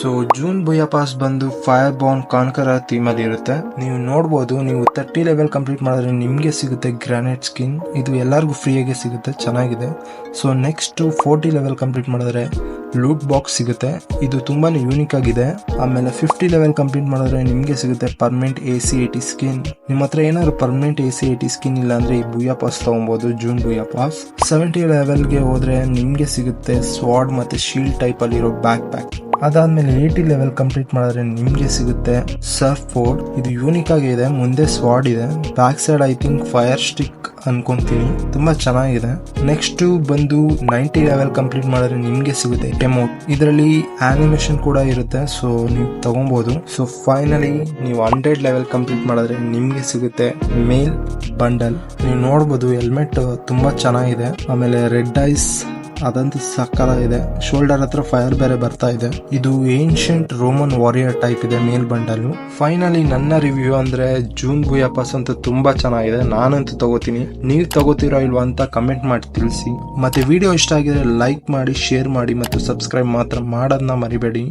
So June ಬುಯಾ pass ಬಂದು fire ಬಾನ್ ಕಾನ್ಕರ theme ಅಲ್ಲಿ ಇರುತ್ತೆ ನೀವು ನೋಡಬಹುದು ನೀವು ತರ್ಟಿ ಲೆವೆಲ್ ಕಂಪ್ಲೀಟ್ ಮಾಡಿದ್ರೆ ನಿಮಗೆ ಸಿಗುತ್ತೆ ಗ್ರಾನೈಟ್ ಸ್ಕಿನ್ ಇದು ಎಲ್ಲರಿಗೂ ಫ್ರೀಯಾಗಿ ಸಿಗುತ್ತೆ, ಚೆನ್ನಾಗಿದೆ. So next forty level complete ಮಾಡಿದ್ರೆ ಲೂಟ್ ಬಾಕ್ಸ್ ಸಿಗುತ್ತೆ. ಇದು ತುಂಬಾನೇ ಯೂನಿಕ್ ಆಗಿದೆ. ಆಮೇಲೆ ಫಿಫ್ಟಿ ಲೆವೆಲ್ ಕಂಪ್ಲೀಟ್ ಮಾಡಿದ್ರೆ ನಿಮಗೆ ಸಿಗುತ್ತೆ permanent A C eighty skin ನಿಮ್ಮ ಹತ್ರ ಏನಾದ್ರು permanent A C eighty skin ಇಲ್ಲ ಅಂದ್ರೆ ಈ ಬುಯಾ ಪಾಸ್ ತಗೊಬಹುದು ಜೂನ್ ಬುಯಾ ಪಾಸ್ ಸೆವೆಂಟಿ ಲೆವೆಲ್ಗೆ ಹೋದ್ರೆ ನಿಮಗೆ ಸಿಗುತ್ತೆ ಸ್ವಾಡ್ ಮತ್ತೆ ಶೀಲ್ಡ್ ಟೈಪ್ ಅಲ್ಲಿರೋ ಬ್ಯಾಕ್ ಪ್ಯಾಕ್ ಅದಾದ್ಮೇಲೆ ಏಟಿ ಲೆವೆಲ್ ಕಂಪ್ಲೀಟ್ ಮಾಡಿದ್ರೆ ನಿಮಗೆ ಸಿಗುತ್ತೆ. ಸರ್ಫ್ ಬೋರ್ಡ್ ಇದು ಯೂನಿಕ್ ಆಗಿದೆ ಮುಂದೆ ಸ್ವಾಡ್ ಇದೆ. Back side I think fire stick ಅನ್ಕೊಂತೀನಿ ತುಂಬಾ ಚೆನ್ನಾಗಿದೆ. ನೆಕ್ಸ್ಟ್ ಬಂದು ನೈಂಟಿ ಲೆವೆಲ್ ಕಂಪ್ಲೀಟ್ ಮಾಡಿದ್ರೆ ನಿಮಗೆ ಸಿಗುತ್ತೆ. ಡೆಮೋ ಇದರಲ್ಲಿ ಆನಿಮೇಷನ್ ಕೂಡ ಇರುತ್ತೆ. ಸೊ ನೀವು ತಗೊಬಹುದು ಸೊ ಫೈನಲಿ ನೀವು ಹಂಡ್ರೆಡ್ ಲೆವೆಲ್ ಕಂಪ್ಲೀಟ್ ಮಾಡಿದ್ರೆ ನಿಮಗೆ ಸಿಗುತ್ತೆ. ಮೇಲ್ ಬಂಡಲ್ ನೀವು ನೋಡ್ಬೋದು ಹೆಲ್ಮೆಟ್ ತುಂಬಾ ಚೆನ್ನಾಗಿದೆ. ಆಮೇಲೆ ರೆಡ್ ಐಸ್ ಅದಂತೂ ಸಕ್ಕದಾಗಿದೆ ಶೋಲ್ಡರ್ ಹತ್ರ ಫೈರ್ ಬೇರೆ ಬರ್ತಾ ಇದೆ. ಇದು ಏನ್ಷಿಯಂಟ್ ರೋಮನ್ ವಾರಿಯರ್ ಟೈಪ್ ಇದೆ ಮೇಲ್ ಬಂಡಲ್ ಫೈನಲಿ ನನ್ನ ರಿವ್ಯೂ ಅಂದ್ರೆ ಜೂನ್ ಬುಯಾ ಪಾಸ್ ಅಂತೂ ತುಂಬಾ ಚೆನ್ನಾಗಿದೆ. ನಾನಂತೂ ತಗೋತೀನಿ. ನೀವು ತಗೋತೀರೋ ಇಲ್ವಾ ಅಂತ ಕಮೆಂಟ್ ಮಾಡಿ ತಿಳಿಸಿ. ಮತ್ತೆ ವಿಡಿಯೋ ಇಷ್ಟ ಆಗಿದ್ರೆ ಲೈಕ್ ಮಾಡಿ, ಶೇರ್ ಮಾಡಿ ಮತ್ತು ಸಬ್ಸ್ಕ್ರೈಬ್ ಮಾತ್ರ ಮಾಡೋದನ್ನ ಮರಿಬೇಡಿ.